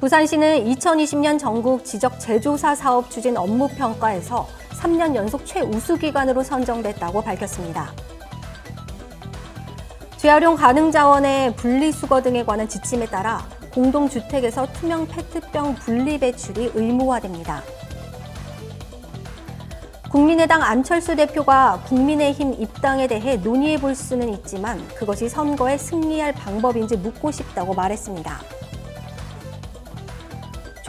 부산시는 2020년 전국 지적 제조사 사업 추진 업무 평가에서 3년 연속 최우수 기관으로 선정됐다고 밝혔습니다. 재활용 가능 자원의 분리수거 등에 관한 지침에 따라 공동주택에서 투명 페트병 분리 배출이 의무화됩니다. 국민의당 안철수 대표가 국민의힘 입당에 대해 논의해 볼 수는 있지만 그것이 선거에 승리할 방법인지 묻고 싶다고 말했습니다.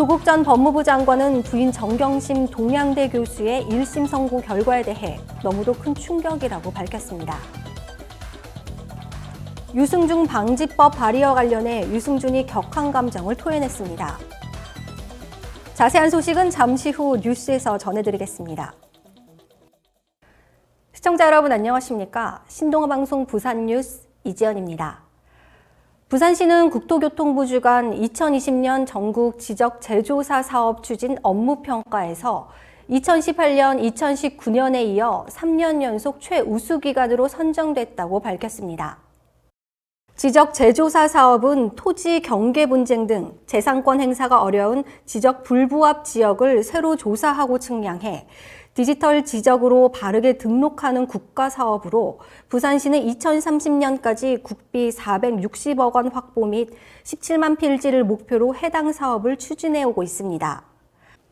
조국 전 법무부 장관은 부인 정경심 동양대 교수의 1심 선고 결과에 대해 너무도 큰 충격이라고 밝혔습니다. 유승준 방지법 발의와 관련해 유승준이 격한 감정을 토해냈습니다. 자세한 소식은 잠시 후 뉴스에서 전해드리겠습니다. 시청자 여러분 안녕하십니까? 신동아 방송 부산 뉴스 이지연입니다. 부산시는 국토교통부 주관 2020년 전국 지적 제조사 사업 추진 업무 평가에서 2018년, 2019년에 이어 3년 연속 최우수 기관으로 선정됐다고 밝혔습니다. 지적 제조사 사업은 토지 경계 분쟁 등 재산권 행사가 어려운 지적 불부합 지역을 새로 조사하고 측량해 디지털 지적으로 바르게 등록하는 국가 사업으로 부산시는 2030년까지 국비 460억 원 확보 및 17만 필지를 목표로 해당 사업을 추진해 오고 있습니다.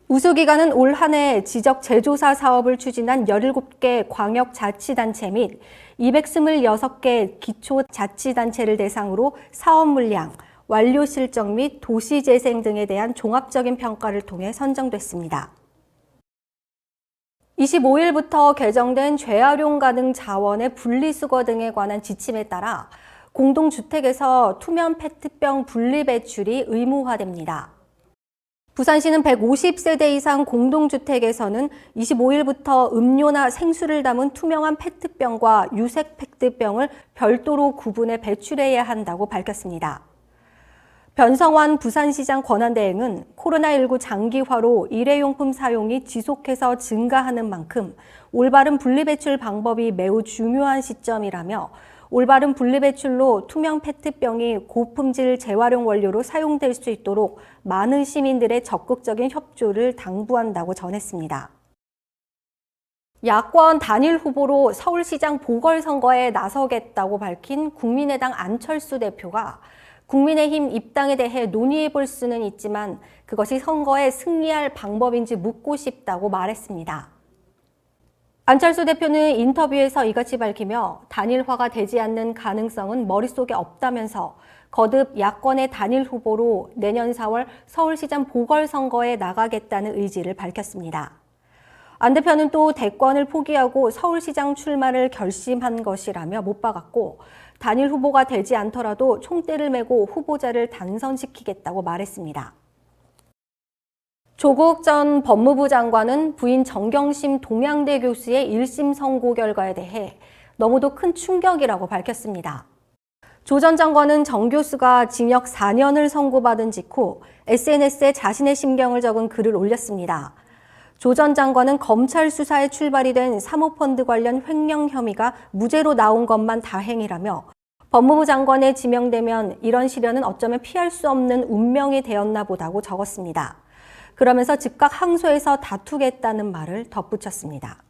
우수기관은 올 한 해 지적 제조사 사업을 추진한 17개 광역자치단체 및 226개 기초자치단체를 대상으로 사업 물량, 완료 실적 및 도시재생 등에 대한 종합적인 평가를 통해 선정됐습니다. 25일부터 개정된 재활용 가능 자원의 분리수거 등에 관한 지침에 따라 공동주택에서 투명 페트병 분리 배출이 의무화됩니다. 부산시는 150세대 이상 공동주택에서는 25일부터 음료나 생수를 담은 투명한 페트병과 유색 페트병을 별도로 구분해 배출해야 한다고 밝혔습니다. 변성환 부산시장 권한대행은 코로나19 장기화로 일회용품 사용이 지속해서 증가하는 만큼 올바른 분리배출 방법이 매우 중요한 시점이라며 올바른 분리배출로 투명 페트병이 고품질 재활용 원료로 사용될 수 있도록 많은 시민들의 적극적인 협조를 당부한다고 전했습니다. 야권 단일 후보로 서울시장 보궐선거에 나서겠다고 밝힌 국민의당 안철수 대표가 국민의힘 입당에 대해 논의해 볼 수는 있지만 그것이 선거에 승리할 방법인지 묻고 싶다고 말했습니다. 안철수 대표는 인터뷰에서 이같이 밝히며 단일화가 되지 않는 가능성은 머릿속에 없다면서 거듭 야권의 단일 후보로 내년 4월 서울시장 보궐선거에 나가겠다는 의지를 밝혔습니다. 안 대표는 또 대권을 포기하고 서울시장 출마를 결심한 것이라며 못 박았고 단일 후보가 되지 않더라도 총대를 메고 후보자를 당선시키겠다고 말했습니다. 조국 전 법무부 장관은 부인 정경심 동양대 교수의 1심 선고 결과에 대해 너무도 큰 충격이라고 밝혔습니다. 조 전 장관은 정 교수가 징역 4년을 선고받은 직후 SNS에 자신의 심경을 적은 글을 올렸습니다. 조 전 장관은 검찰 수사에 출발이 된 사모펀드 관련 횡령 혐의가 무죄로 나온 것만 다행이라며 법무부 장관에 지명되면 이런 시련은 어쩌면 피할 수 없는 운명이 되었나 보다고 적었습니다. 그러면서 즉각 항소해서 다투겠다는 말을 덧붙였습니다.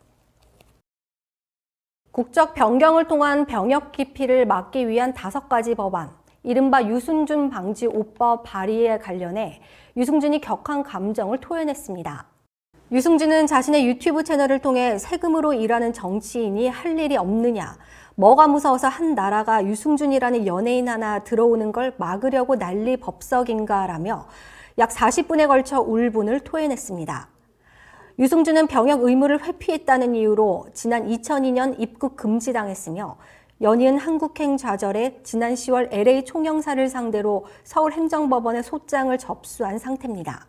국적 변경을 통한 병역 기피를 막기 위한 다섯 가지 법안, 이른바 유승준 방지 5법 발의에 관련해 유승준이 격한 감정을 토해냈습니다. 유승준은 자신의 유튜브 채널을 통해 세금으로 일하는 정치인이 할 일이 없느냐, 뭐가 무서워서 한 나라가 유승준이라는 연예인 하나 들어오는 걸 막으려고 난리 법석인가라며 약 40분에 걸쳐 울분을 토해냈습니다. 유승준은 병역 의무를 회피했다는 이유로 지난 2002년 입국 금지당했으며 연이은 한국행 좌절에 지난 10월 LA 총영사를 상대로 서울행정법원에 소장을 접수한 상태입니다.